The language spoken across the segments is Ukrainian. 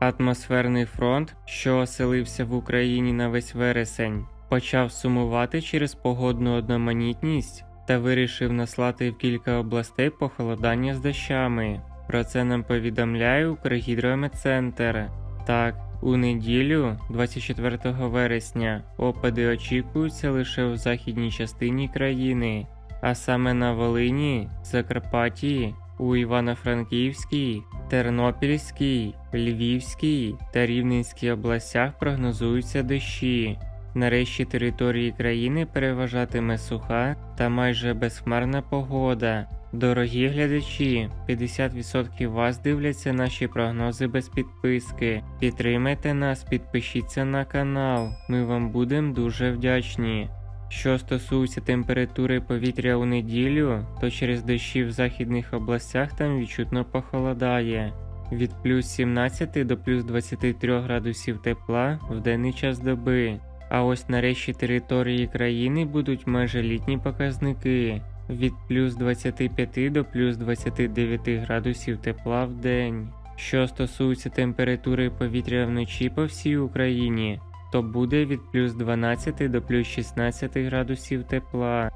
Атмосферний фронт, що оселився в Україні на весь вересень, почав сумувати через погодну одноманітність та вирішив наслати в кілька областей похолодання з дощами. Про це нам повідомляє Укргідрометцентр. Так, у неділю, 24 вересня, опади очікуються лише в західній частині країни, а саме на Волині, Закарпатті, у Івано-Франківській, Тернопільській, Львівській та Рівненській областях прогнозуються дощі. Нарешті території країни переважатиме суха та майже безхмарна погода. Дорогі глядачі, 50% вас дивляться наші прогнози без підписки. Підтримайте нас, підпишіться на канал. Ми вам будемо дуже вдячні. Що стосується температури повітря у неділю, то через дощі в західних областях там відчутно похолодає. Від плюс 17 до плюс 23 градусів тепла в денний час доби. А ось нарешті території країни будуть майже літні показники від плюс 25 до плюс 29 градусів тепла в день. Що стосується температури повітря вночі по всій Україні, то буде від плюс 12 до плюс 16 градусів тепла.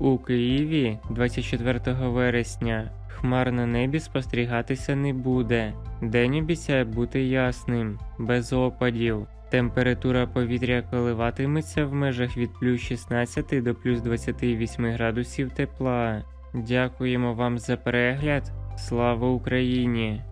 У Києві 24 вересня хмар на небі спостерігатися не буде. День обіцяє бути ясним, без опадів. Температура повітря коливатиметься в межах від плюс 16 до плюс 28 градусів тепла. Дякуємо вам за перегляд. Слава Україні!